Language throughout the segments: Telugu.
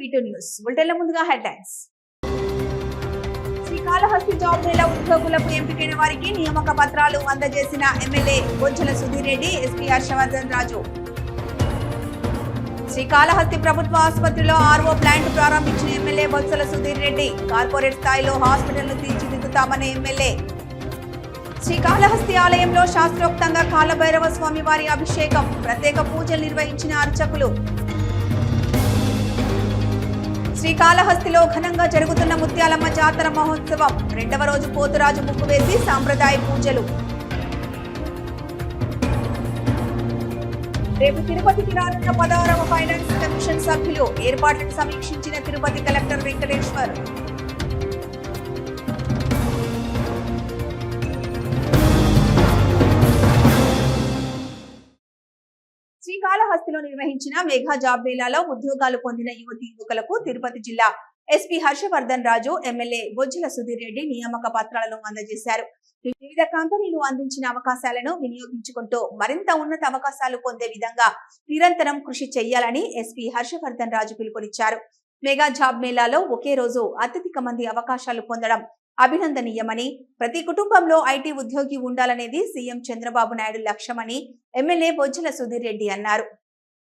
వీటూ న్యూస్ బులెటిన్ల ముందుగా హెడ్లైన్స్. శ్రీకాళహస్తి జాబ్ మేళ ఉద్యోగులకు ఎంపికైన వారికి నియామక పత్రాలు అందజేసిన ఎమ్మెల్యే బొజ్జల సుధీర్ రెడ్డి ఎస్పీ హర్షవర్ధన్ రాజు. శ్రీకాళహస్తి ప్రభుత్వ ఆసుపత్రిలో ఆర్ఓ ప్లాంట్ ప్రారంభించిన ఎమ్మెల్యే బొత్సల సుధీర్ రెడ్డి కార్పొరేట్ స్థాయిలో హాస్పిటల్ను తీర్చిదిద్దుతామన్న ఎమ్మెల్యే. శ్రీకాళహస్తి ఆలయంలో శాస్త్రోక్తంగా కాలభైరవ స్వామివారి అభిషేకం ప్రత్యేక పూజలు నిర్వహించిన అర్చకులు శ్రీకాళహస్తిలో ఘనంగా జరుగుతున్న ముత్యాలమ్మ జాతర మహోత్సవం. రెండవ రోజు పోతురాజు ముక్కు వేసి సాంప్రదాయ పూజలు. రేపు తిరుపతికి రానున్న పదహారవ ఫైనాన్స్ కమిషన్ సభ్యులు ఏర్పాట్లను సమీక్షించిన తిరుపతి కలెక్టర్ వెంకటేశ్వర్. శ్రీకాళహస్తిలో నిర్వహించిన మెగా జాబ్ మేళాలో ఉద్యోగాలు పొందిన యువతి యువకులకు తిరుపతి జిల్లా ఎస్పీ హర్షవర్ధన్ రాజు ఎమ్మెల్యే బొజ్జల సుధీర్ రెడ్డి నియామక పత్రాలను అందజేశారు. వివిధ కంపెనీలు అందించిన అవకాశాలను వినియోగించుకుంటూ మరింత ఉన్నత అవకాశాలు పొందే విధంగా నిరంతరం కృషి చేయాలని ఎస్పీ హర్షవర్ధన్ రాజు పిలుపునిచ్చారు. మెగా జాబ్ మేళాలో ఒకే రోజు అత్యధిక మంది అవకాశాలు పొందడం అభినందనీయమని ప్రతి కుటుంబంలో ఐటీ ఉద్యోగి ఉండాలనేది సీఎం చంద్రబాబు నాయుడు లక్ష్యమని ఎమ్మెల్యే బొజ్జల సుధీర్ రెడ్డి అన్నారు.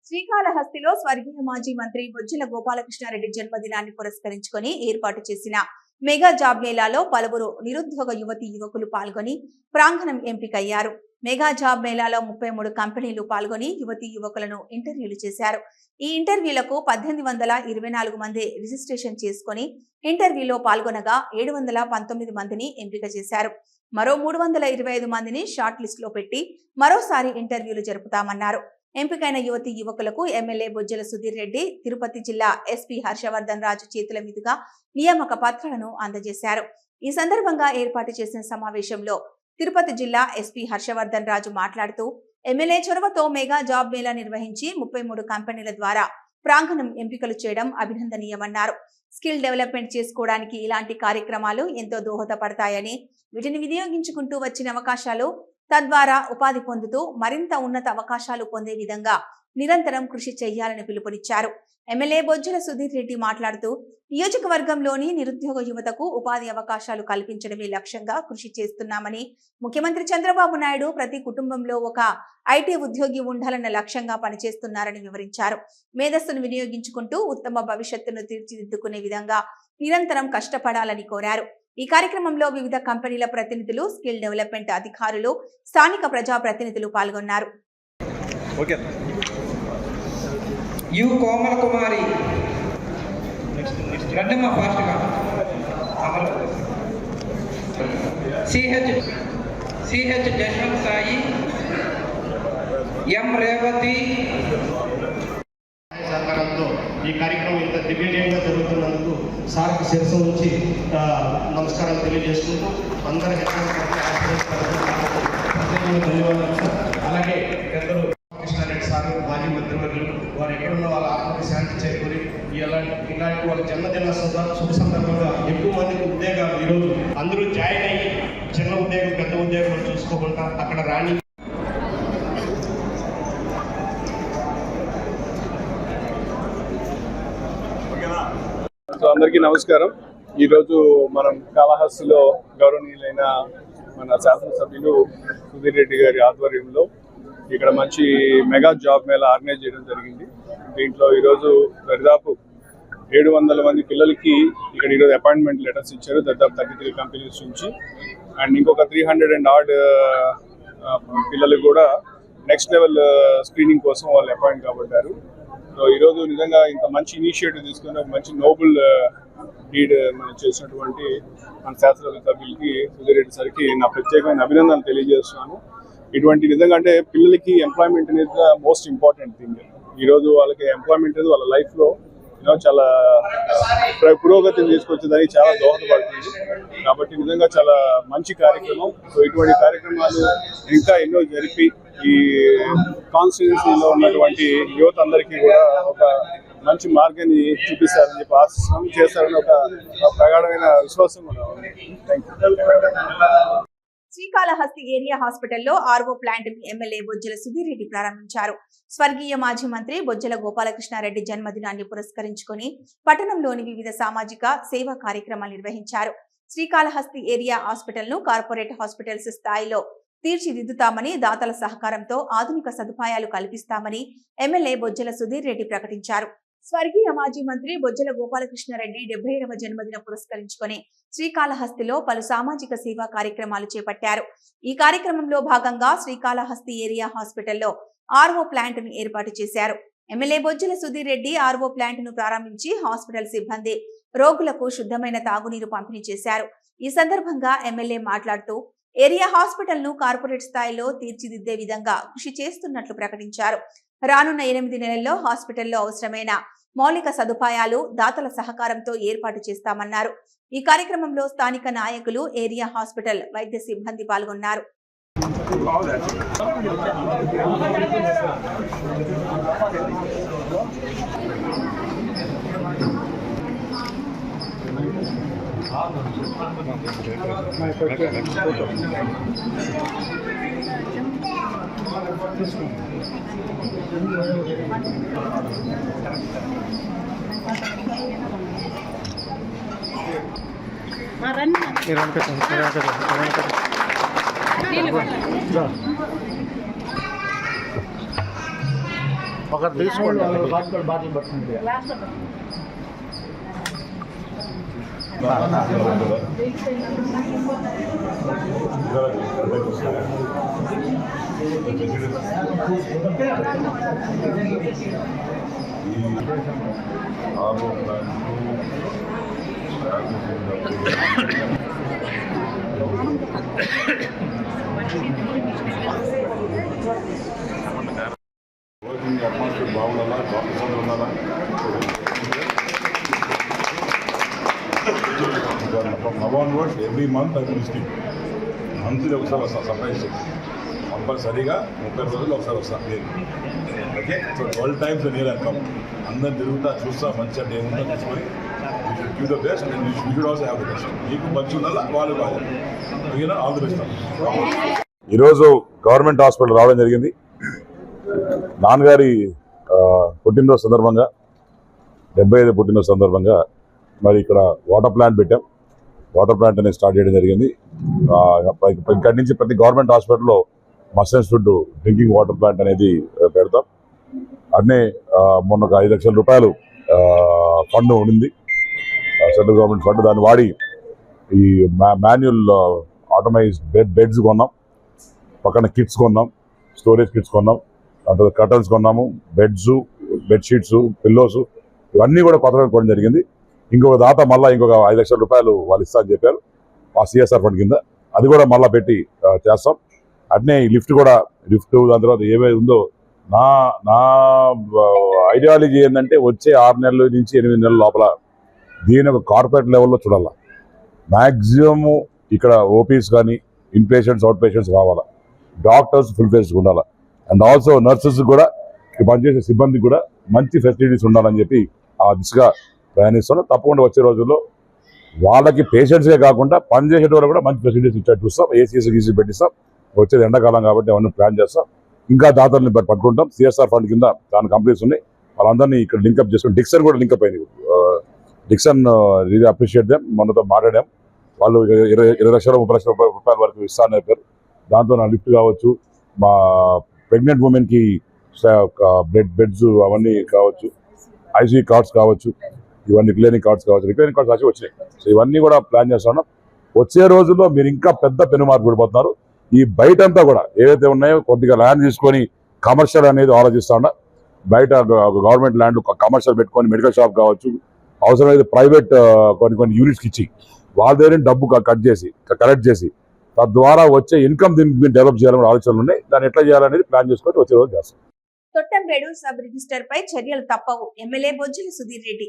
శ్రీకాళహస్తిలో స్వర్గీయ మాజీ మంత్రి బొజ్జల గోపాలకృష్ణారెడ్డి జన్మదినాన్ని పురస్కరించుకొని ఏర్పాటు చేసిన మెగా జాబ్ మేళాలో పలువురు నిరుద్యోగ యువతి యువకులు పాల్గొని ప్రాంగణం ఎంపికయ్యారు. మెగా జాబ్ మేళాలో ముప్పై మూడు కంపెనీలు పాల్గొని యువతి యువకులను ఇంటర్వ్యూలు చేశారు. ఈ ఇంటర్వ్యూలకు పద్దెనిమిది వందల ఇరవై నాలుగు మంది రిజిస్ట్రేషన్ చేసుకుని ఇంటర్వ్యూలో పాల్గొనగా ఏడు వందల పంతొమ్మిది మందిని ఎంపిక చేశారు. మరో మూడు వందల ఇరవై ఐదు మందిని షార్ట్ లిస్ట్లో పెట్టి మరోసారి ఇంటర్వ్యూలు జరుపుతామన్నారు. ఎంపికైన యువతి యువకులకు ఎమ్మెల్యే బొజ్జల సుధీర్ రెడ్డి తిరుపతి జిల్లా ఎస్పీ హర్షవర్ధన్ రాజు చేతుల మీదుగా నియామక పత్రాలను అందజేశారు. ఈ సందర్భంగా ఏర్పాటు చేసిన సమావేశంలో తిరుపతి జిల్లా ఎస్పీ హర్షవర్ధన్ రాజు మాట్లాడుతూ ఎమ్మెల్యే చొరవతో మెగా జాబ్ మేళా నిర్వహించి ముప్పై మూడు కంపెనీల ద్వారా ప్రాంగణం ఎంపికలు చేయడం అభినందనీయమన్నారు. స్కిల్ డెవలప్మెంట్ చేసుకోవడానికి ఇలాంటి కార్యక్రమాలు ఎంతో దోహదపడతాయని వీటిని వినియోగించుకుంటూ వచ్చిన అవకాశాలు తద్వారా ఉపాధి పొందుతూ మరింత ఉన్నత అవకాశాలు పొందే విధంగా నిరంతరం కృషి చేయాలని పిలుపునిచ్చారు. ఎమ్మెల్యే బొజ్జల సుధీర్ రెడ్డి మాట్లాడుతూ నియోజకవర్గంలోని నిరుద్యోగ యువతకు ఉపాధి అవకాశాలు కల్పించడమే లక్ష్యంగా కృషి చేస్తున్నామని ముఖ్యమంత్రి చంద్రబాబు నాయుడు ప్రతి కుటుంబంలో ఒక ఐటీ ఉద్యోగి ఉండాలన్న లక్ష్యంగా పనిచేస్తున్నారని వివరించారు. మేధస్సును వినియోగించుకుంటూ ఉత్తమ భవిష్యత్తును తీర్చిదిద్దుకునే విధంగా నిరంతరం కష్టపడాలని కోరారు. ఈ కార్యక్రమంలో వివిధ కంపెనీల ప్రతినిధులు స్కిల్ డెవలప్మెంట్ అధికారులు స్థానిక ప్రజా ప్రతినిధులు పాల్గొన్నారు. ఓకే. యు కోమల కుమారి. గడ్డమ్మ ఫాస్ట్గా CH CH Jaswanth Sai M Revathi ఈ కార్యక్రమం ఇంత దివ్యంగా జరుగుతున్నందుకు సార్కి శిరస నుంచి నమస్కారం తెలియజేసుకుంటూ అందరి ధన్యవాదాలు సార్. అలాగే పెద్దలు కృష్ణారెడ్డి సార్ మాజీ మంత్రివర్యులు వారు ఎక్కడున్న వాళ్ళ ఆత్మకి శాంతి చేకూరి ఇలాంటి ఇలాంటి వాళ్ళ జన్మదిన శుభ శుభ సందర్భంగా ఎక్కువ మందికి ఉద్యోగాలు ఈరోజు అందరూ జాయిన్ అయ్యి చిన్న ఉద్యోగం పెద్ద ఉద్యోగం చూసుకోకుండా అక్కడ రాణి అందరికీ నమస్కారం. ఈరోజు మనం కాళహస్తిలో గౌరవనీయులైన మన శాసనసభ్యులు సుధీర్ రెడ్డి గారి ఆధ్వర్యంలో ఇక్కడ మంచి మెగా జాబ్ మేళ ఆర్గనైజ్ చేయడం జరిగింది. దీంట్లో ఈరోజు దరిదాపు ఏడు వందల మంది పిల్లలకి ఇక్కడ ఈరోజు అపాయింట్మెంట్ లెటర్స్ ఇచ్చారు దాదాపు థర్టీ త్రీ కంపెనీస్ నుంచి. అండ్ ఇంకొక త్రీ హండ్రెడ్ అండ్ ఆర్డ్ పిల్లలు కూడా నెక్స్ట్ లెవెల్ స్క్రీనింగ్ కోసం వాళ్ళు అపాయింట్ కాబట్టారు సో ఈరోజు నిజంగా ఇంత మంచి ఇనిషియేటివ్ తీసుకుని ఒక మంచి నోబుల్ డీడ్ uh, uh, మనం చేసినటువంటి మన శాస్త్రవేత్త సభ్యులకి సుధీర్ సార్కి నా ప్రత్యేకమైన అభినందనలు తెలియజేస్తున్నాను. ఇటువంటి నిజంగా అంటే పిల్లలకి ఎంప్లాయ్మెంట్ అనేది మోస్ట్ ఇంపార్టెంట్ థింగ్ ఈరోజు వాళ్ళకి ఎంప్లాయ్మెంట్ అనేది వాళ్ళ లైఫ్లో యూనో చాలా పురోగతిని తీసుకొచ్చేదానికి చాలా దోహదపడుతుంది. కాబట్టి నిజంగా చాలా మంచి కార్యక్రమం. సో ఇటువంటి కార్యక్రమాలు ఇంకా ఎన్నో జరిపి ఈ కాన్స్టిట్యూన్సీలో ఉన్నటువంటి యువత అందరికీ కూడా ఒక మంచి మార్గాన్ని చూపిస్తారని చెప్పి ఆశిస్తున్నాం. చేస్తారని ఒక ఒక ప్రగాఢమైన విశ్వాసం కూడా ఉంది. థ్యాంక్ యూ శ్రీకాళహస్తి ఏరియా హాస్పిటల్లో RO plant MLA Bojjala Sudheer Reddy ప్రారంభించారు. స్వర్గీయ మాజీ మంత్రి బొజ్జల గోపాలకృష్ణారెడ్డి జన్మదినాన్ని పురస్కరించుకొని పట్టణంలోని వివిధ సామాజిక సేవా కార్యక్రమాలు నిర్వహించారు. శ్రీకాళహస్తి ఏరియా హాస్పిటల్ను కార్పొరేట్ హాస్పిటల్స్ స్థాయిలో తీర్చిదిద్దుతామని దాతల సహకారంతో ఆధునిక సదుపాయాలు కల్పిస్తామని ఎమ్మెల్యే బొజ్జల సుధీర్ రెడ్డి ప్రకటించారు. స్వర్గీయ మాజీ మంత్రి బొజ్జల గోపాలకృష్ణారెడ్డి డెబ్బై ఏడవ జన్మదిన పురస్కరించుకొని శ్రీకాళహస్తిలో పలు సామాజిక సేవా కార్యక్రమాలు చేపట్టారు. ఈ కార్యక్రమంలో భాగంగా శ్రీకాళహస్తి ఏరియా హాస్పిటల్లో ఆర్వో ప్లాంట్ను ఏర్పాటు చేశారు. ఎమ్మెల్యే బొజ్జల సుధీర్ రెడ్డి ఆర్వో ప్లాంట్ను ప్రారంభించి హాస్పిటల్ సిబ్బంది రోగులకు శుద్ధమైన తాగునీరు పంపిణీ చేశారు. ఈ సందర్భంగా ఎమ్మెల్యే మాట్లాడుతూ ఏరియా హాస్పిటల్ను కార్పొరేట్ స్థాయిలో తీర్చిదిద్దే విధంగా కృషి చేస్తున్నట్లు ప్రకటించారు. రానున్న ఎనిమిది నెలల్లో హాస్పిటల్లో అవసరమైన మౌలిక సదుపాయాలు దాతల సహకారంతో ఏర్పాటు చేస్తామన్నారు. ఈ కార్యక్రమంలో స్థానిక నాయకులు ఏరియా హాస్పిటల్ వైద్య సిబ్బంది పాల్గొన్నారు. ఒకటి తీసుకోండి బాటిల్ బాటిల్ పట్టుకుంటే వర్కింగ్ అట్మాస్ఫియర్ బాగుండాలా డాక్టర్స్ అందరూ ఉండాలా now onwards every month I visiting monthly ఒకసారి వస్తాను సర్ప్రైజ్ కంపల్సరీగా ముప్పై రోజులు ఒకసారి వస్తాను నేను. Okay? So twelve times near and come అందరం తిరుగుతా చూస్తా మంచిగా ఏముందో చూసుకొని give the best and you should also have the best మీకు మంచి ఉండాలా? వాళ్ళు బాగా. ఓకేనా ఆల్ ది బెస్ట్ ఈరోజు గవర్నమెంట్ హాస్పిటల్ రావడం జరిగింది. నాన్నగారి పుట్టినరోజు సందర్భంగా డెబ్బై ఐదు పుట్టినరోజు సందర్భంగా మరి ఇక్కడ వాటర్ ప్లాంట్ పెట్టాం. వాటర్ ప్లాంట్ అనేది స్టార్ట్ చేయడం జరిగింది. ఇక్కడి నుంచి ప్రతి గవర్నమెంట్ హాస్పిటల్లో మసన్స్ ఫుడ్ డ్రింకింగ్ వాటర్ ప్లాంట్ అనేది పెడతాం. అట్నే మొన్న ఒక ఐదు లక్షల రూపాయలు ఫండ్ ఉండింది. సెంట్రల్ గవర్నమెంట్ ఫండ్ దాన్ని వాడి ఈ మాన్యువల్ ఆటోమైజ్ బెడ్ బెడ్స్ కొన్నాం. పక్కన కిట్స్ కొన్నాం. స్టోరేజ్ కిట్స్ కొన్నాం. అంత కర్టన్స్ కొన్నాము. బెడ్స్ బెడ్షీట్స్ పిల్లోస్ ఇవన్నీ కూడా కొత్తగా కొనడం జరిగింది. ఇంకొక దాత మళ్ళీ ఇంకొక ఐదు లక్షల రూపాయలు వాళ్ళు ఇస్తా అని చెప్పారు. ఆ సిఎస్ఆర్ ఫండ్ కింద. అది కూడా మళ్ళీ పెట్టి చేస్తాం. అట్నే ఈ లిఫ్ట్ కూడా లిఫ్ట్ దాని తర్వాత ఏమేమి ఉందో నా నా ఐడియాలజీ ఏంటంటే వచ్చే ఆరు నెలల నుంచి ఎనిమిది నెలల లోపల దీని ఒక కార్పొరేట్ లెవెల్లో చూడాల. మ్యాక్సిమము ఇక్కడ ఓపీస్ కానీ ఇన్ పేషెంట్స్ అవుట్ పేషెంట్స్ కావాలా. డాక్టర్స్ ఫుల్ ఫేస్గా ఉండాలి. అండ్ ఆల్సో నర్సెస్ కూడా పనిచేసే సిబ్బందికి కూడా మంచి ఫెసిలిటీస్ ఉండాలని చెప్పి ఆ దిశగా ప్రయాణిస్తున్నాం తప్పకుండా వచ్చే రోజుల్లో వాళ్ళకి పేషెంట్స్గా కాకుండా పనిచేసేటోళ్ళు కూడా మంచి ఫెసిలిటీస్ ఇచ్చేట్టు చూస్తాం. ఏసీఎస్ గీసీ పెట్టిస్తాం. వచ్చేది ఎండాకాలం కాబట్టి అవన్నీ ప్లాన్ చేస్తాం. ఇంకా దాతల్ని పట్టుకుంటాం. సిఎస్ఆర్ ఫండ్ కింద దాని కంపెనీస్ ఉన్నాయి. వాళ్ళందరినీ ఇక్కడ లింకప్ చేసుకుని డిక్సన్ కూడా లింకప్ అయింది డిక్సన్ రియలీ అప్రిషియేట్ దేమ్ మనతో మాట్లాడాం. వాళ్ళు ఇరవై ఇరవై లక్షల ముప్పై లక్షల రూపాయల రూపాయల వరకు ఇస్తానని చెప్పారు. దాంతో నా లిఫ్ట్ కావచ్చు మా ప్రెగ్నెంట్ ఉమెన్కి బెడ్ బెడ్స్ అవన్నీ కావచ్చు ఐసీ కార్డ్స్ కావచ్చు ఇవన్నీ క్లీనింగ్ కార్డ్స్ కావచ్చు రిక్లైనింగ్ కార్డ్స్ వచ్చి వచ్చినాయి సో ఇవన్నీ కూడా ప్లాన్ చేస్తున్నాం వచ్చే రోజుల్లో మీరు ఇంకా పెద్ద పెను మార్పు పడిపోతున్నారు. ఈ బయట అంతా కూడా ఏవైతే ఉన్నాయో కొద్దిగా ల్యాండ్ తీసుకొని కమర్షియల్ అనేది ఆలోచిస్తా ఉండ బయట గవర్నమెంట్ ల్యాండ్ కమర్షియల్ పెట్టుకొని మెడికల్ షాప్ కావచ్చు అవసరమైతే ప్రైవేట్ కొన్ని కొన్ని యూనిట్స్కి ఇచ్చి వాళ్ళ దగ్గర డబ్బు కట్ చేసి కలెక్ట్ చేసి తద్వారా వచ్చే ఇన్కమ్ దీన్ని డెవలప్ చేయాలని ఆలోచనలు ఉన్నాయి. దాన్ని ఎట్లా చేయాలనేది ప్లాన్ చేసుకొని వచ్చే రోజు చేస్తాం. తొట్టంబేడు సబ్ రిజిస్టర్ పై చర్యలు తప్పవు. ఎమ్మెల్యే బొజ్జల సుధీర్ రెడ్డి.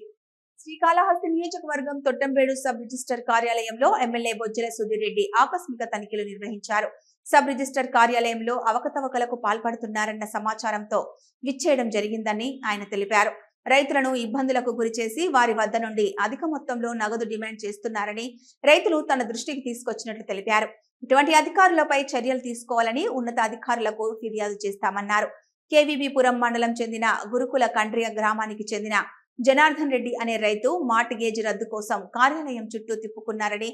శ్రీకాళహస్తి నియోజకవర్గం తొట్టంపేడు సబ్ రిజిస్టర్ కార్యాలయంలో ఎమ్మెల్యే బొజ్జల సుధీర్ రెడ్డి ఆకస్మిక తనిఖీలు నిర్వహించారు. సబ్ రిజిస్టర్ కార్యాలయంలో అవకతవకలకు పాల్పడుతున్నారన్న సమాచారంతో విచ్చేయడం జరిగిందని ఆయన తెలిపారు. రైతులను ఇబ్బందులకు గురిచేసి వారి వద్ద నుండి అధిక మొత్తంలో నగదు డిమాండ్ చేస్తున్నారని రైతులు తన దృష్టికి తీసుకొచ్చినట్లు తెలిపారు. ఇటువంటి అధికారులపై చర్యలు తీసుకోవాలని ఉన్నతాధికారులకు ఫిర్యాదు చేస్తామన్నారు. కేవీబీపురం మండలం చెందిన గురుకుల కండ్రియ గ్రామానికి చెందిన జనార్దన్ రెడ్డి అనే రైతు మార్ట్ గేజ్ రద్దు కోసం కార్యాలయం చుట్టూ తిప్పుకున్నారని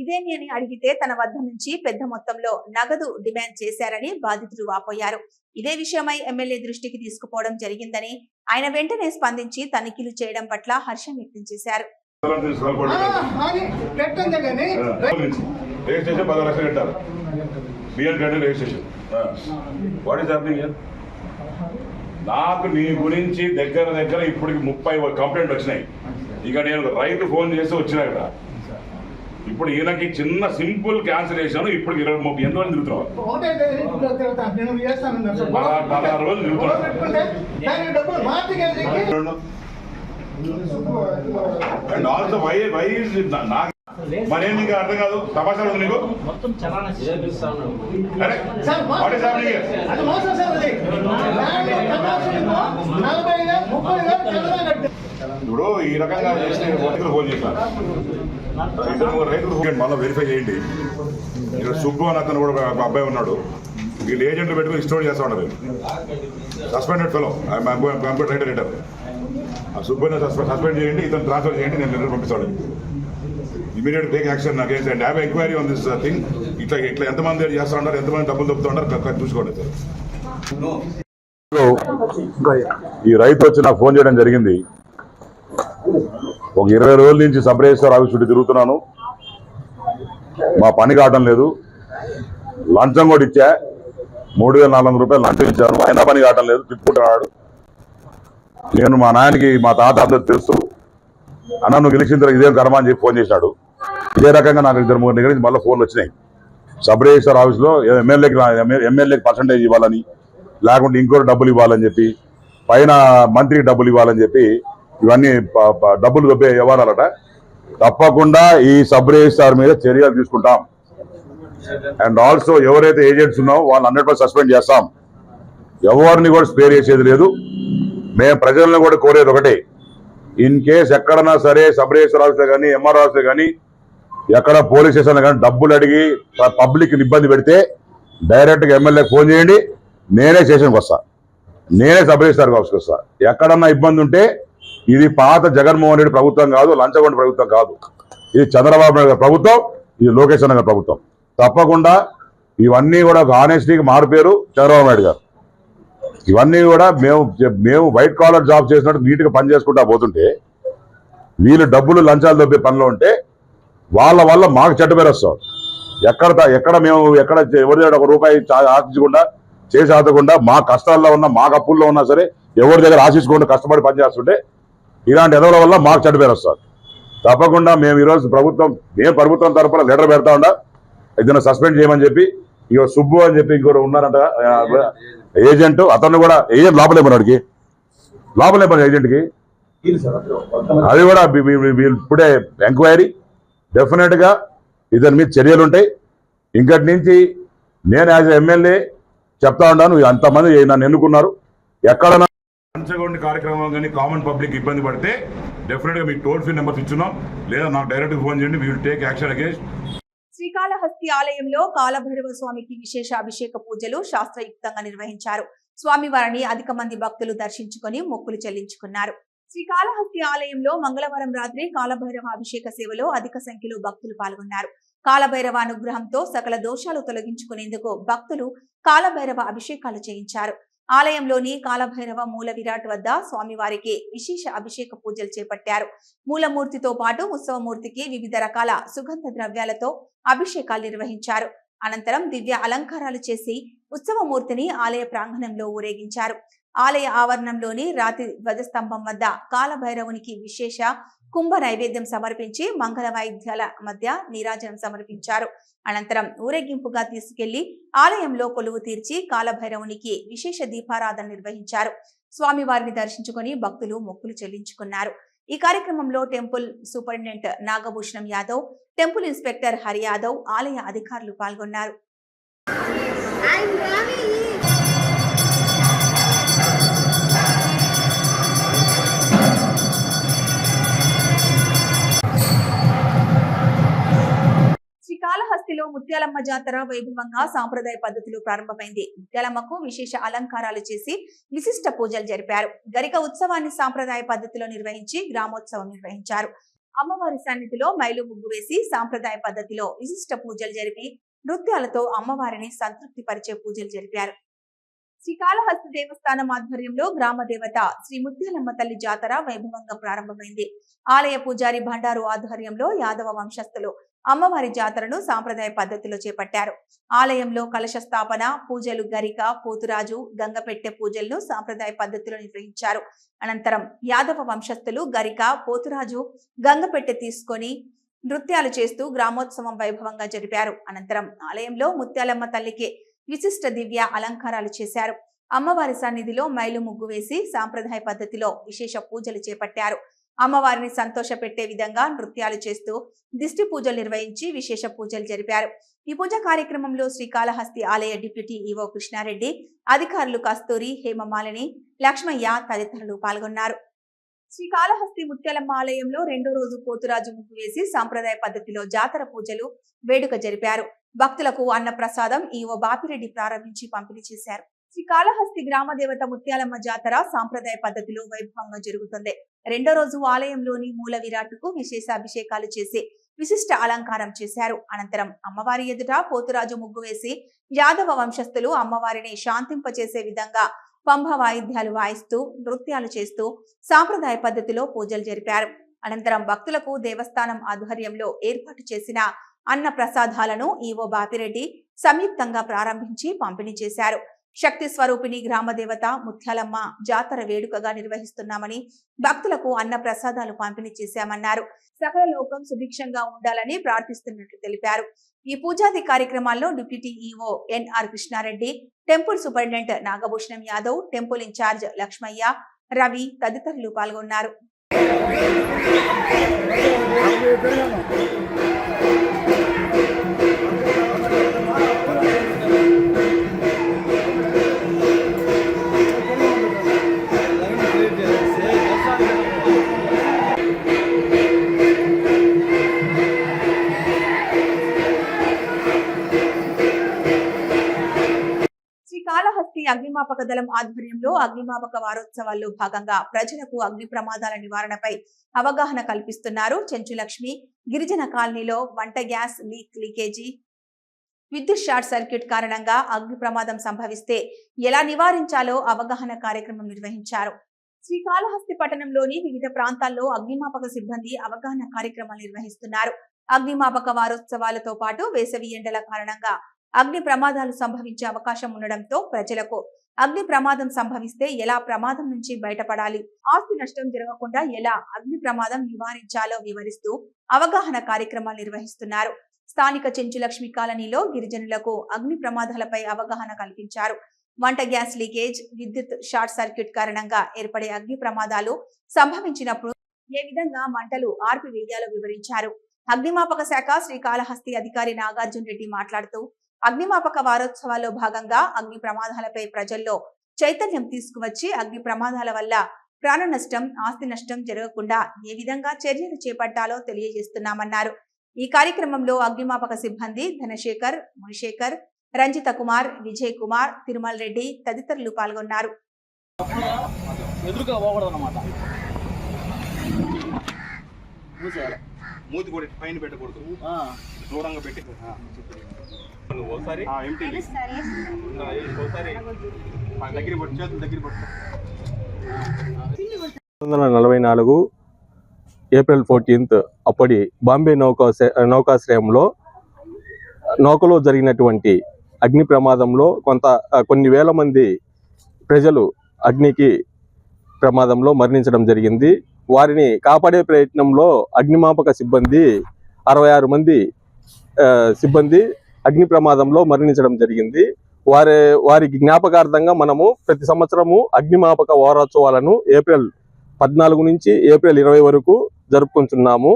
ఇదేమి అని అడిగితే తన వద్ద నుంచి పెద్ద మొత్తంలో నగదు డిమాండ్ చేశారని బాధితులు వాపోయారు. ఇదే విషయమై ఎమ్మెల్యే దృష్టికి తీసుకుపోవడం జరిగిందని ఆయన వెంటనే స్పందించి తనిఖీలు చేయడం పట్ల హర్షం వ్యక్తం చేశారు. నాకు నీ గురించి దగ్గర దగ్గర ఇప్పటికి ముప్పై కంప్లైంట్ వచ్చినాయి. ఇక నేను రైతు ఫోన్ చేసి వచ్చినా ఇక్కడ ఇప్పుడు ఈయనకి చిన్న సింపుల్ క్యాన్సిలేషన్ ఇప్పుడు ఇరవై ముప్పై ఎన్ని రోజులు తిరుగుతున్నావు. పదహారు- పదహారు రోజులు తిరుగుతున్నా. గొడవ పెట్టుకుంటే దానికి డబ్బులు మార్చికి అండ్ ఆల్సో వై వై నాకు మరేం నీకు అర్థం కాదు? తమాషా ఉంది నీకు? అరే సార్ అది మోసం అది. చంద్రబాబు. ఇప్పుడు ఈ రకంగా చేస్తే రైతులు ఫోన్ చేశారు. ఇద్దరు రైతులు ఫోన్ మళ్ళీ వెరిఫై చేయండి. ఇక్కడ సుబ్బు అని అతను కూడా ఒక అబ్బాయి ఉన్నాడు. వీళ్ళు ఏజెంట్లు పెట్టుకుని స్టోర్ చేస్తా ఉన్నారు suspended fellow computer writer writer ఆ సుబ్బుని సస్పెండ్ చేయండి ఇతను ట్రాన్స్ఫర్ చేయండి నేను లెటర్ పంపిస్తాడు immediate take action against and have enquiry on this thing ఇట్లా ఇట్లా ఎంతమంది చేస్తా ఉన్నారు ఎంతమంది డబ్బులు దొబ్బుతూ ఉన్నారు చూసుకోండి సార్ ఈ రైతు వచ్చి నాకు ఫోన్ చేయడం జరిగింది. ఒక ఇరవై రోజుల నుంచి సబ్ ఆఫీస్ చుట్టూ తిరుగుతున్నాను. మా పని కావడం లేదు. లంచం కూడా ఇచ్చా. మూడు వేల నాలుగు వందల రూపాయలు లంచం ఇచ్చాను. అయినా పని కావడం లేదు. తిప్పుకుంటున్నాడు. నేను మా నాయనకి మా తాత అందరు తెలుసు. అన్న నువ్వు గెలిచిన తర్వాత ఇదేం కర్మ అని చెప్పి ఫోన్ చేశాడు. ఇదే రకంగా నాకు ఇద్దరు మూడు దగ్గర నుంచి మళ్ళీ ఫోన్లు వచ్చినాయి. సబ్ ఆఫీస్లో ఎమ్మెల్యేకి ఎమ్మెల్యేకి పర్సంటేజ్ ఇవ్వాలని లేకుంటే ఇంకోటి డబ్బులు ఇవ్వాలని చెప్పి పైన మంత్రికి డబ్బులు ఇవ్వాలని చెప్పి ఇవన్నీ డబ్బులు దొబ్బే వ్యవహారాలట. తప్పకుండా ఈ సబ్ రిజిస్టార్ మీద చర్యలు తీసుకుంటాం. అండ్ ఆల్సో ఎవరైతే ఏజెంట్స్ ఉన్నావో వాళ్ళు హండ్రెడ్ సస్పెండ్ చేస్తాం. ఎవరిని కూడా స్పేర్ చేసేది లేదు. మేము ప్రజలను కూడా కోరేది ఒకటే. ఇన్ కేస్ ఎక్కడన్నా సరే సబ్ రిజిస్టర్ ఆఫీసర్ కానీ ఎంఆర్ ఆఫీసర్ కానీ ఎక్కడ పోలీస్ స్టేషన్ కానీ డబ్బులు అడిగి పబ్లిక్ ఇబ్బంది పెడితే డైరెక్ట్గా ఎమ్మెల్యే ఫోన్ చేయండి. నేనే స్టేషన్కి వస్తా. నేనే సబ్ రిజిస్టర్ ఆఫీస్కి వస్తా. ఎక్కడన్నా ఇబ్బంది ఉంటే ఇది పాత జగన్మోహన్ రెడ్డి ప్రభుత్వం కాదు లంచగొండ ప్రభుత్వం కాదు. ఇది చంద్రబాబు నాయుడు గారి ప్రభుత్వం ఇది లోకేష్ అన్న గారి ప్రభుత్వం. తప్పకుండా ఇవన్నీ కూడా ఒక ఆనెస్టీకి మారిపోయారు చంద్రబాబు నాయుడు గారు. ఇవన్నీ కూడా మేము మేము వైట్ కాలర్ జాబ్ చేసినట్టు నీట్గా పని చేసుకుంటా పోతుంటే వీళ్ళు డబ్బులు లంచాలు దొబ్బే పనిలో ఉంటే వాళ్ళ వల్ల మాకు చెడ్డ పేరు వస్తాం ఎక్కడ ఎక్కడ మేము ఎక్కడ ఎవరి దగ్గర ఒక రూపాయి ఆశించకుండా చేసి ఆదకుండా మా కష్టాల్లో ఉన్నా మాకు అప్పుల్లో ఉన్నా సరే ఎవరి దగ్గర ఆశించుకుంటూ కష్టపడి పనిచేస్తుంటే ఇలాంటి ఎదవల వల్ల మాకు చెడ్డ పేరు వస్తారు తప్పకుండా మేము ఈరోజు ప్రభుత్వం మేము ప్రభుత్వం తరపున లెటర్ పెడతా ఉండ. ఇద్దరు సస్పెండ్ చేయమని చెప్పి ఇక సుబ్బు అని చెప్పి ఇంకోటి ఉన్నారంట ఏజెంట్ అతను కూడా ఏజెంట్ లోపలే మనవాడికి లోపలే మన ఏజెంట్కి. అది కూడా ఇప్పుడే ఎంక్వైరీ. డెఫినెట్గా ఇతని మీద చర్యలు ఉంటాయి. ఇంకటి నుంచి నేను యాజ్ ఎమ్మెల్యే చెప్తా ఉన్నాను అంతమంది నన్ను ఎన్నుకున్నారు. ఎక్కడన్నా పంచగొండి కార్యక్రమం కానీ కామన్ పబ్లిక్ ఇబ్బంది పడితే డెఫినెట్గా మీకు టోల్ ఫ్రీ నెంబర్స్ ఇచ్చున్నాం. లేదా నాకు డైరెక్ట్ ఫోన్ చేయండి. We will take action against Srikalahasti ఆలయంలో కాలభైరవ స్వామికి విశేష అభిషేక పూజలు శాస్త్రయుక్తంగా నిర్వహించారు. స్వామివారిని అధిక మంది భక్తులు దర్శించుకొని మొక్కులు చెల్లించుకున్నారు. శ్రీకాళహస్తి ఆలయంలో మంగళవారం రాత్రి కాలభైరవ అభిషేక సేవలో అధిక సంఖ్యలో భక్తులు పాల్గొన్నారు. కాలభైరవ అనుగ్రహంతో సకల దోషాలు తొలగించుకునేందుకు భక్తులు కాలభైరవ అభిషేకాలు చేయించారు. ఆలయంలోని కాలభైరవ మూల విరాట్ వద్ద స్వామివారికి విశేష అభిషేక పూజలు చేపట్టారు. మూలమూర్తితో పాటు ఉత్సవమూర్తికి వివిధ రకాల సుగంధ ద్రవ్యాలతో అభిషేకాలు నిర్వహించారు. అనంతరం దివ్య అలంకారాలు చేసి ఉత్సవమూర్తిని ఆలయ ప్రాంగణంలో ఊరేగించారు. ఆలయ ఆవరణంలోని రాతి ధ్వజస్తంభం వద్ద కాలభైరవునికి విశేష కుంభ నైవేద్యం సమర్పించి మంగళ వాయిద్యాల మధ్య నీరాజనం సమర్పించారు. అనంతరం ఊరేగింపుగా తీసుకెళ్ళి ఆలయంలో కొలువు తీర్చి కాలభైరవునికి విశేష దీపారాధన నిర్వహించారు. స్వామివారిని దర్శించుకొని భక్తులు మొక్కులు చెల్లించుకున్నారు. ఈ కార్యక్రమంలో temple superintendent Nagabhushanam Yadav temple inspector Hari Yadav ఆలయ అధికారులు పాల్గొన్నారు. కాళహస్తిలో ముత్యాలమ్మ జాతర వైభవంగా సాంప్రదాయ పద్ధతిలో ప్రారంభమైంది. ముత్యాలమ్మకు విశేష అలంకారాలు చేసి విశిష్ట పూజలు జరిపారు. గరిక ఉత్సవాన్ని సాంప్రదాయ పద్ధతిలో నిర్వహించి గ్రామోత్సవం నిర్వహించారు. అమ్మవారి సన్నిధిలో మైలు ముగ్గు వేసి సాంప్రదాయ పద్ధతిలో విశిష్ట పూజలు జరిపి నృత్యాలతో అమ్మవారిని సంతృప్తి పరిచే పూజలు జరిపారు. శ్రీకాళహస్తి దేవస్థానం ఆధ్వర్యంలో గ్రామ దేవత శ్రీ ముత్యాలమ్మ తల్లి జాతర వైభవంగా ప్రారంభమైంది. ఆలయ పూజారి భండారు ఆధ్వర్యంలో యాదవ వంశస్థులు అమ్మవారి జాతరను సాంప్రదాయ పద్ధతిలో చేపట్టారు. ఆలయంలో కలశ స్థాపన పూజలు గరిక పోతురాజు గంగపెట్టె పూజలను సాంప్రదాయ పద్ధతిలో నిర్వహించారు. అనంతరం యాదవ వంశస్థులు గరిక పోతురాజు గంగపెట్టె తీసుకొని నృత్యాలు చేస్తూ గ్రామోత్సవం వైభవంగా జరిపారు. అనంతరం ఆలయంలో ముత్యాలమ్మ తల్లికి విశిష్ట దివ్య అలంకారాలు చేశారు. అమ్మవారి సన్నిధిలో మైలు ముగ్గు వేసి సాంప్రదాయ పద్ధతిలో విశేష పూజలు చేపట్టారు. అమ్మవారిని సంతోషపెట్టే విధంగా నృత్యాలు చేస్తూ దిష్టి పూజలు నిర్వహించి విశేష పూజలు జరిపారు. ఈ పూజ కార్యక్రమంలో శ్రీకాళహస్తి ఆలయ డిప్యూటీ ఈవో కృష్ణారెడ్డి అధికారులు కస్తూరి హేమమాలిని లక్ష్మయ్య తదితరులు పాల్గొన్నారు. శ్రీకాళహస్తి ముత్యాలమ్మ ఆలయంలో రెండో రోజు పోతురాజు ముగ్గు వేసి సాంప్రదాయ పద్ధతిలో జాతర పూజలు వేడుక జరిపారు. భక్తులకు అన్నప్రసాదం ఈవో బాపిరెడ్డి ప్రారంభించి పంపిణీ చేశారు. శ్రీకాళహస్తి గ్రామ దేవత ముత్యాలమ్మ జాతర సాంప్రదాయ పద్ధతిలో వైభవంగా జరుగుతుంది. రెండో రోజు ఆలయంలోని మూల విరాట్కు విశేష అభిషేకాలు చేసి విశిష్ట అలంకారం చేశారు. అనంతరం అమ్మవారి ఎదుట పోతురాజు ముగ్గు వేసి యాదవ వంశస్థులు అమ్మవారిని శాంతింపచేసే విధంగా పంభ వాయిద్యాలు వాయిస్తూ నృత్యాలు చేస్తూ సాంప్రదాయ పద్ధతిలో పూజలు జరిపారు. అనంతరం భక్తులకు దేవస్థానం ఆధ్వర్యంలో ఏర్పాటు చేసిన అన్న ప్రసాదాలను ఈవో బాపిరెడ్డి సంయుక్తంగా ప్రారంభించి పంపిణీ చేశారు. శక్తి స్వరూపిణి గ్రామదేవత ముత్యాలమ్మ జాతర వేడుకగా నిర్వహిస్తున్నామని భక్తులకు అన్న ప్రసాదాలు పంపిణీ చేశామన్నారు. సకల లోకం సుభిక్షంగా ఉండాలని ప్రార్థిస్తున్నట్లు తెలిపారు. ఈ పూజాది కార్యక్రమాల్లో deputy EO NR Krishna Reddy temple superintendent Nagabhushanam Yadav temple incharge Lakshmaiah Ravi తదితరులు పాల్గొన్నారు. శ్రీకాళహస్తి అగ్నిమాపక దళం ఆధ్వర్యంలో అగ్నిమాపక వారోత్సవాల్లో భాగంగా ప్రజలకు అగ్ని ప్రమాదాల నివారణపై అవగాహన కల్పిస్తున్నారు చెంచులక్ష్మి గిరిజన కాలనీలో వంట గ్యాస్ లీక్ లీకేజీ విద్యుత్ షార్ట్ సర్క్యూట్ కారణంగా అగ్ని ప్రమాదం సంభవిస్తే ఎలా నివారించాలో అవగాహన కార్యక్రమం నిర్వహించారు. శ్రీకాళహస్తి పట్టణంలోని వివిధ ప్రాంతాల్లో అగ్నిమాపక సిబ్బంది అవగాహన కార్యక్రమాలు నిర్వహిస్తున్నారు. అగ్నిమాపక వారోత్సవాలతో పాటు వేసవి ఎండల కారణంగా అగ్ని ప్రమాదాలు సంభవించే అవకాశం ఉండడంతో ప్రజలకు అగ్ని ప్రమాదం సంభవిస్తే ఎలా ప్రమాదం నుంచి బయటపడాలి? ఆస్తి నష్టం జరగకుండా ఎలా అగ్ని ప్రమాదం నివారించాలో వివరిస్తూ అవగాహన కార్యక్రమాలు నిర్వహిస్తున్నారు. స్థానిక చెంచులక్ష్మి కాలనీలో గిరిజనులకు అగ్ని ప్రమాదాలపై అవగాహన కల్పించారు. వంట గ్యాస్ లీకేజ్ విద్యుత్ షార్ట్ సర్క్యూట్ కారణంగా ఏర్పడే అగ్ని ప్రమాదాలు సంభవించినప్పుడు ఏ విధంగా మంటలు ఆర్పివేయాలో వివరించారు. అగ్నిమాపక శాఖ శ్రీకాళహస్తి అధికారి నాగార్జున రెడ్డి మాట్లాడుతూ అగ్నిమాపక వారోత్సవాల్లో భాగంగా అగ్ని ప్రమాదాలపై ప్రజల్లో చైతన్యం తీసుకువచ్చి అగ్ని ప్రమాదాల వల్ల ప్రాణ నష్టం ఆస్తి నష్టం జరగకుండా ఏ విధంగా చర్యలు చేపట్టాలో తెలియజేస్తున్నామన్నారు. ఈ కార్యక్రమంలో అగ్నిమాపక సిబ్బంది ధనశేఖర్ మునిశేఖర్ రంజిత కుమార్ విజయ్ కుమార్ తిరుమల రెడ్డి తదితరులు పాల్గొన్నారు. ఎదురుగా మూతి కూడా పైన పెట్టకూడదు. దూరంగా పెట్టి నువ్వు ఒకసారి ఎంటీ ఒకసారి దగ్గర పట్టు చేతులు దగ్గర పట్టు వందల నలభై నాలుగు ఏప్రిల్ ఫోర్టీన్త్ అప్పటి బాంబే నౌకా నౌకాశ్రయంలో నౌకలో జరిగినటువంటి అగ్ని ప్రమాదంలో కొంత కొన్ని వేల మంది ప్రజలు అగ్నికి ప్రమాదంలో మరణించడం జరిగింది. వారిని కాపాడే ప్రయత్నంలో అగ్నిమాపక సిబ్బంది అరవై ఆరు మంది సిబ్బంది అగ్ని ప్రమాదంలో మరణించడం జరిగింది. వారి వారికి జ్ఞాపకార్థంగా మనము ప్రతి సంవత్సరము అగ్నిమాపక వారోత్సవాలను ఏప్రిల్ పద్నాలుగు నుంచి ఏప్రిల్ ఇరవై వరకు జరుపుకుంటున్నాము.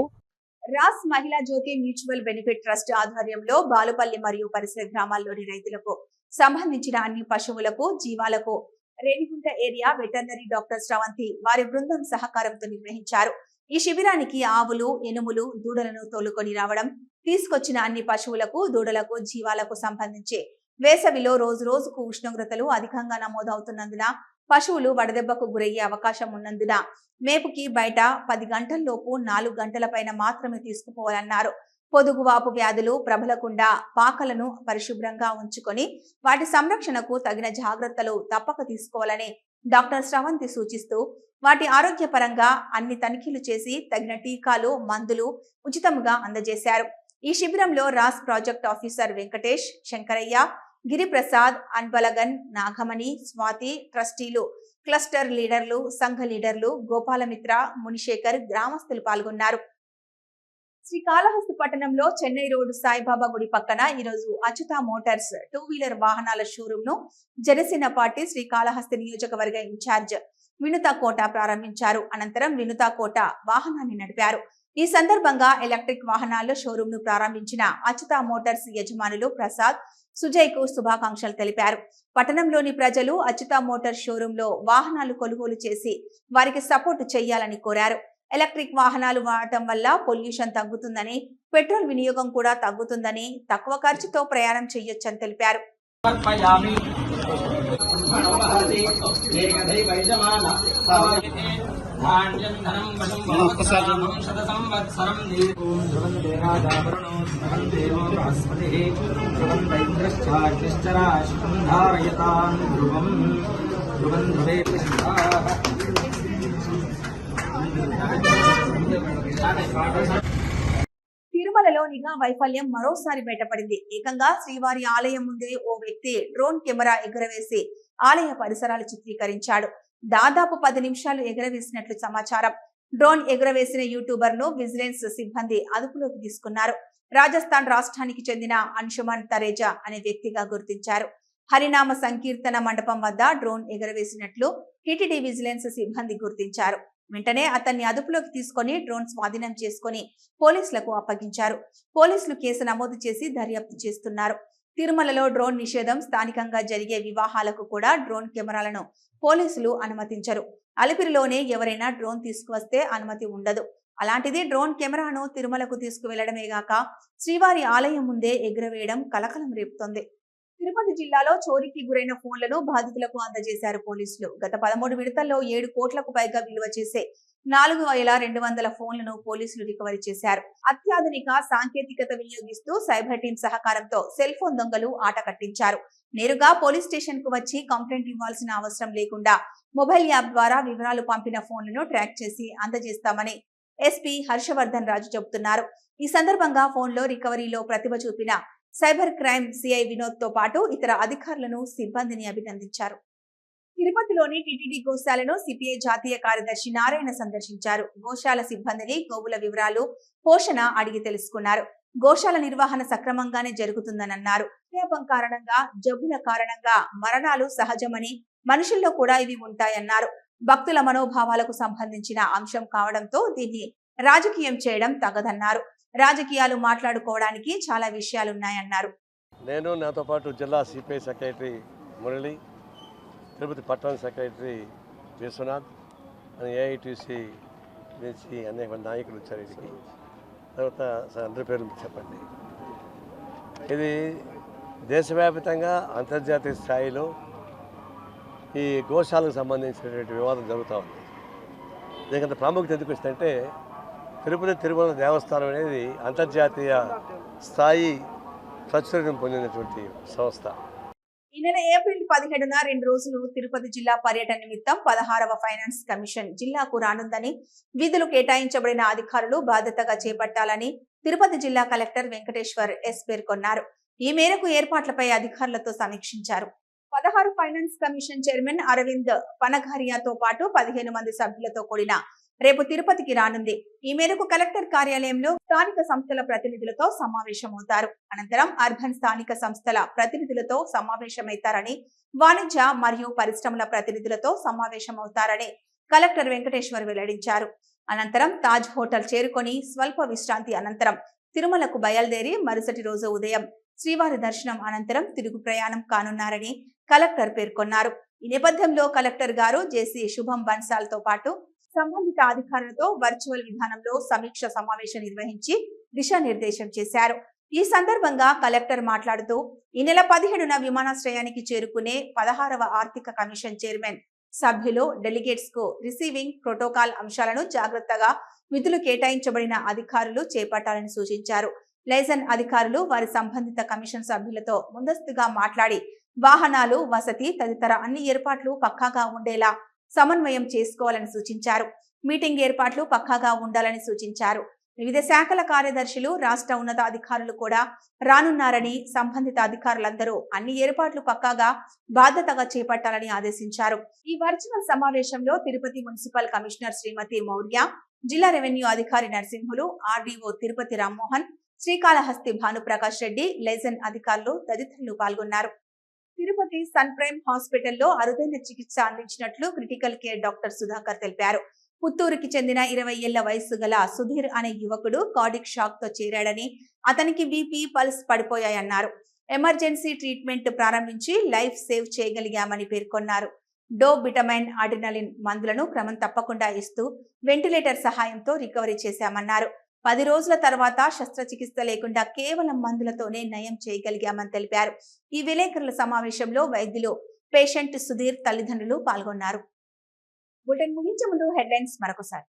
రాస్ మహిళా జ్యోతి మ్యూచువల్ బెనిఫిట్ ట్రస్ట్ ఆధ్వర్యంలో బాలుపల్లి మరియు పరిసర గ్రామాల్లోని రైతులకు సంబంధించిన అన్ని పశువులకు జీవాలకు Renigunta area veterinary doctor Sravanthi వారి బృందం సహకారంతో నిర్వహించారు. ఈ శిబిరానికి ఆవులు ఎనుములు దూడలను తోలుకొని రావడం తీసుకొచ్చిన అన్ని పశువులకు దూడలకు జీవాలకు సంబంధించి వేసవిలో రోజు రోజుకు ఉష్ణోగ్రతలు అధికంగా నమోదవుతున్నందున పశువులు వడదెబ్బకు గురయ్యే అవకాశం ఉన్నందున మేపుకి బయట పది గంటల్లోపు నాలుగు గంటల పైన మాత్రమే తీసుకుపోవాలన్నారు. పొదుగువాపు వ్యాధులు ప్రబలకుండా పాకలను పరిశుభ్రంగా ఉంచుకొని వాటి సంరక్షణకు తగిన జాగ్రత్తలు తప్పక తీసుకోవాలని డాక్టర్ స్రవంతి సూచిస్తూ వాటి ఆరోగ్యపరంగా అన్ని తనిఖీలు చేసి తగిన టీకాలు మందులు ఉచితంగా అందజేశారు. ఈ శిబిరంలో RASS project officer Venkatesh Shankaraiah Giriprasad Anbalagan Nagamani Swathi ట్రస్టీలు cluster లీడర్లు సంఘ లీడర్లు గోపాలమిత్ర మునిశేఖర్ గ్రామస్తులు పాల్గొన్నారు. శ్రీకాళహస్తి పట్టణంలో చెన్నై రోడ్డు సాయిబాబా గుడి పక్కన ఈరోజు అచ్యుత మోటార్స్ టూ వీలర్ వాహనాల షోరూమ్ను జనసేన పార్టీ శ్రీకాళహస్తి నియోజకవర్గ ఇన్ఛార్జ్ వినుతా కోట ప్రారంభించారు. అనంతరం వినుతా కోట వాహనాన్ని నడిపారు. ఈ సందర్భంగా ఎలక్ట్రిక్ వాహనాల షోరూమ్ను ప్రారంభించిన అచ్యుత మోటార్స్ యజమానులు ప్రసాద్ సుజయ్కు శుభాకాంక్షలు తెలిపారు. పట్టణంలోని ప్రజలు అచ్యుత మోటార్ షోరూమ్లో వాహనాలు కొనుగోలు చేసి వారికి సపోర్ట్ చేయాలని కోరారు. ఎలక్ట్రిక్ వాహనాలు వాడటం వల్ల పొల్యూషన్ తగ్గుతుందని పెట్రోల్ వినియోగం కూడా తగ్గుతుందని తక్కువ ఖర్చుతో ప్రయాణం చేయొచ్చని తెలిపారు ధ్రువం ధ్రువం ధ్రువం తిరుమలలో నిఘా వైఫల్యం మరోసారి బయటపడింది. ఏకంగా శ్రీవారి ఆలయం ముందే ఓ వ్యక్తి డ్రోన్ కెమెరా ఎగురవేసి ఆలయ పరిసరాలు చిత్రీకరించాడు. దాదాపు పది నిమిషాలు ఎగురవేసినట్లు సమాచారం. డ్రోన్ ఎగురవేసిన యూట్యూబర్ను విజిలెన్స్ సిబ్బంది అదుపులోకి తీసుకున్నారు. రాజస్థాన్ రాష్ట్రానికి చెందిన అంశుమాన్ తరేజా అనే వ్యక్తిగా గుర్తించారు. హరినామ సంకీర్తన మండపం వద్ద డ్రోన్ ఎగురవేసినట్లు టిటిడి విజిలెన్స్ సిబ్బంది గుర్తించారు. వెంటనే అతన్ని అదుపులోకి తీసుకొని డ్రోన్ స్వాధీనం చేసుకొని పోలీసులకు అప్పగించారు. పోలీసులు కేసు నమోదు చేసి దర్యాప్తు చేస్తున్నారు. తిరుమలలో డ్రోన్ నిషేధం స్థానికంగా జరిగే వివాహాలకు కూడా డ్రోన్ కెమెరాలను పోలీసులు అనుమతించరు. అలిపిరిలోనే ఎవరైనా డ్రోన్ తీసుకువస్తే అనుమతి ఉండదు. అలాంటిది డ్రోన్ కెమెరాను తిరుమలకు తీసుకువెళ్ళడమేగాక శ్రీవారి ఆలయం ముందే ఎగురవేయడం కలకలం రేపుతోంది. తిరుపతి జిల్లాలో చోరీకి గురైన ఫోన్లను బాధితులకు అందజేశారు పోలీసులు. గత పదమూడు విడతల్లో ఏడు కోట్లకు పైగా విలువ చేసే నాలుగు వేల రెండు వందల ఫోన్లను పోలీసులు రికవరీ చేశారు. అత్యాధునిక సాంకేతికత వినియోగిస్తూ సైబర్ టీం సహకారంతో సెల్ ఫోన్ దొంగలు ఆట కట్టించారు. నేరుగా పోలీస్ స్టేషన్కు వచ్చి కంప్లైంట్ ఇవ్వాల్సిన అవసరం లేకుండా మొబైల్ యాప్ ద్వారా వివరాలు పంపిన ఫోన్లను ట్రాక్ చేసి అందజేస్తామని ఎస్పీ హర్షవర్ధన్ రాజు చెబుతున్నారు. ఈ సందర్భంగా ఫోన్లో రికవరీలో ప్రతిభ చూపిన సైబర్ క్రైమ్ సిఐ వినోద్తో పాటు ఇతర అధికారులను సిబ్బందిని అభినందించారు. తిరుపతిలోని టిటిడి గోశాలను సిపిఐ జాతీయ కార్యదర్శి నారాయణ సందర్శించారు. గోశాల సిబ్బందిని గోవుల వివరాలు పోషణ అడిగి తెలుసుకున్నారు. గోశాల నిర్వహణ సక్రమంగానే జరుగుతుందని అన్నారు కారణంగా జబ్బుల కారణంగా మరణాలు సహజమని మనుషుల్లో కూడా ఇవి ఉంటాయన్నారు. భక్తుల మనోభావాలకు సంబంధించిన అంశం కావడంతో దీన్ని రాజకీయం చేయడం తగదన్నారు. రాజకీయాలు మాట్లాడుకోవడానికి చాలా విషయాలున్నాయన్నారు. నేను నాతో పాటు జిల్లా సిపిఐ సెక్రటరీ మురళి తిరుపతి పట్టణ సెక్రటరీ విశ్వనాథ్ అని ఏఐటీసీ నుంచి అనేక మంది నాయకులు వచ్చారు ఇక్కడికి. తర్వాత అందరి పేర్లు చెప్పండి. ఇది దేశవ్యాప్తంగా అంతర్జాతీయ స్థాయిలో ఈ గోశాలకు సంబంధించినటువంటి వివాదం జరుగుతూ ఉంది. దీనికి ప్రాముఖ్యత ఎందుకు వస్తుందంటే తిరుపతి తిరుమల దేవస్థానం అనేది అంతర్జాతీయ స్థాయి ప్రాచుర్యం పొందినటువంటి సంస్థ. ఈ నెల ఏప్రిల్ పదిహేడున రెండు రోజులు తిరుపతి జిల్లా పర్యటన నిమిత్తం పదహారవ ఫైనాన్స్ కమిషన్ జిల్లాకు రానుందని విధులు కేటాయించబడిన అధికారులు బాధ్యతగా చేపట్టాలని తిరుపతి జిల్లా కలెక్టర్ వెంకటేశ్వర్ ఎస్ పేర్కొన్నారు. ఈ మేరకు ఏర్పాట్లపై అధికారులతో సమీక్షించారు. పదహారు ఫైనాన్స్ కమిషన్ చైర్మన్ అరవింద్ పనఘారియాతో పాటు పదిహేను మంది సభ్యులతో కూడిన రేపు తిరుపతికి రానుంది. ఈ మేరకు కలెక్టర్ కార్యాలయంలో స్థానిక సంస్థల ప్రతినిధులతో సమావేశమవుతారు. అనంతరం అర్బన్ స్థానిక సంస్థల ప్రతినిధులతో సమావేశమవుతారని వాణిజ్య మరియు పరిశ్రమల ప్రతినిధులతో సమావేశమవుతారని కలెక్టర్ వెంకటేశ్వర్ వెల్లడించారు. అనంతరం తాజ్ హోటల్ చేరుకొని స్వల్ప విశ్రాంతి అనంతరం తిరుమలకు బయలుదేరి మరుసటి రోజు ఉదయం శ్రీవారి దర్శనం అనంతరం తిరుగు ప్రయాణం కానున్నారని కలెక్టర్ పేర్కొన్నారు. ఈ నేపథ్యంలో కలెక్టర్ గారు జేసీ శుభం బన్సాల్తో పాటు సంబంధిత అధికారులతో వర్చువల్ విధానంలో సమీక్ష సమావేశం నిర్వహించి దిశానిర్దేశం చేశారు. ఈ సందర్భంగా కలెక్టర్ మాట్లాడుతూ ఈ నెల పదిహేడున విమానాశ్రయానికి చేరుకునే పదహారవ ఆర్థిక కమిషన్ చైర్మన్ సభ్యులు డెలిగేట్స్కు రిసీవింగ్ ప్రోటోకాల్ అంశాలను జాగ్రత్తగా విధులు కేటాయించబడిన అధికారులు చేపట్టాలని సూచించారు. లైజన్ అధికారులు వారి సంబంధిత కమిషన్ సభ్యులతో ముందస్తుగా మాట్లాడి వాహనాలు వసతి తదితర అన్ని ఏర్పాట్లు పక్కాగా ఉండేలా సమన్వయం చేసుకోవాలని సూచించారు. మీటింగ్ ఏర్పాట్లు పక్కాగా ఉండాలని సూచించారు. వివిధ శాఖల కార్యదర్శులు రాష్ట్ర ఉన్నతాధికారులు కూడా రానున్నారని సంబంధిత అధికారులందరూ అన్ని ఏర్పాట్లు పక్కాగా బాధ్యతగా చేపట్టాలని ఆదేశించారు. ఈ వర్చువల్ సమావేశంలో తిరుపతి మున్సిపల్ కమిషనర్ శ్రీమతి మౌర్య జిల్లా రెవెన్యూ అధికారి నరసింహులు ఆర్డీఓ తిరుపతి రామ్మోహన్ శ్రీకాళహస్తి భానుప్రకాష్ రెడ్డి లెజన్ అధికారులు తదితరులు పాల్గొన్నారు. తిరుపతి సన్ ప్రైమ్ హాస్పిటల్లో అరుదైన చికిత్స అందించినట్లు క్రిటికల్ కేర్ డాక్టర్ సుధాకర్ తెలిపారు. పుత్తూరుకి చెందిన ఇరవై ఏళ్ళ వయస్సు గల సుధీర్ అనే యువకుడు కార్డిక్ షాక్తో చేరాడని అతనికి బీపీ పల్స్ పడిపోయాయన్నారు. ఎమర్జెన్సీ ట్రీట్మెంట్ ప్రారంభించి లైఫ్ సేవ్ చేయగలిగామని పేర్కొన్నారు. డో బిటమైన్ ఆర్డినలిన్ మందులను క్రమం తప్పకుండా ఇస్తూ వెంటిలేటర్ సహాయంతో రికవరీ చేశామన్నారు. పది రోజుల తర్వాత శస్త్రచికిత్స లేకుండా కేవలం మందులతోనే నయం చేయగలిగామని తెలిపారు. ఈ విలేకరుల సమావేశంలో వైద్యులు పేషెంట్ సుధీర్ తల్లిదండ్రులు పాల్గొన్నారు. బులెటిన్ ముగించే ముందు హెడ్లైన్స్ మరొకసారి.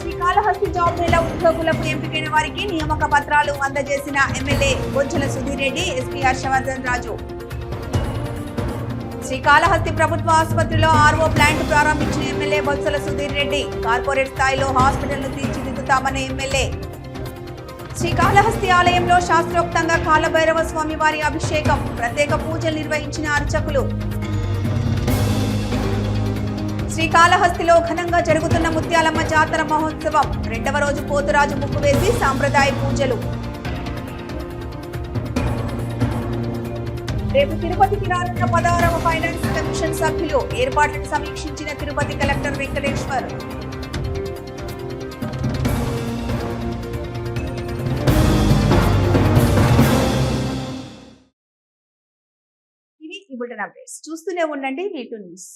శ్రీకాళహస్తి జాబ్ మేళ ఉద్యోగులకు ఎంపికైన వారికి నియామక పత్రాలు అందజేసిన ఎమ్మెల్యే బొజ్జల సుధీర్ రెడ్డి ఎస్పీ హర్షవర్ధన్ రాజు. శ్రీకాళహస్తి ప్రభుత్వ ఆసుపత్రిలో ఆర్ఓ ప్లాంట్ ప్రారంభించిన ఎమ్మెల్యే బొత్సల సుధీర్ రెడ్డి. కార్పొరేట్ స్థాయిలో హాస్పిటల్ను తీర్చిదిద్దుతామన్న ఎమ్మెల్యే. శ్రీకాళహస్తి ఆలయంలో శాస్త్రోక్తంగా కాలభైరవ స్వామి వారి అభిషేకం ప్రత్యేక పూజలు నిర్వహించిన అర్చకులు. శ్రీకాళహస్తిలో ఘనంగా జరుగుతున్న ముత్యాలమ్మ జాతర మహోత్సవం రెండవ రోజు పోతురాజు ముగ్గు వేసి సాంప్రదాయ పూజలు. రేపు తిరుపతికి రానున్న పదహారవ ఫైనాన్స్ కమిషన్ సభ్యులు ఏర్పాట్లను సమీక్షించిన తిరుపతి కలెక్టర్ వెంకటేశ్వర్. ఇవి ఈ బులెటిన్ అప్డేట్స్. చూస్తూనే ఉండండి వీటు న్యూస్.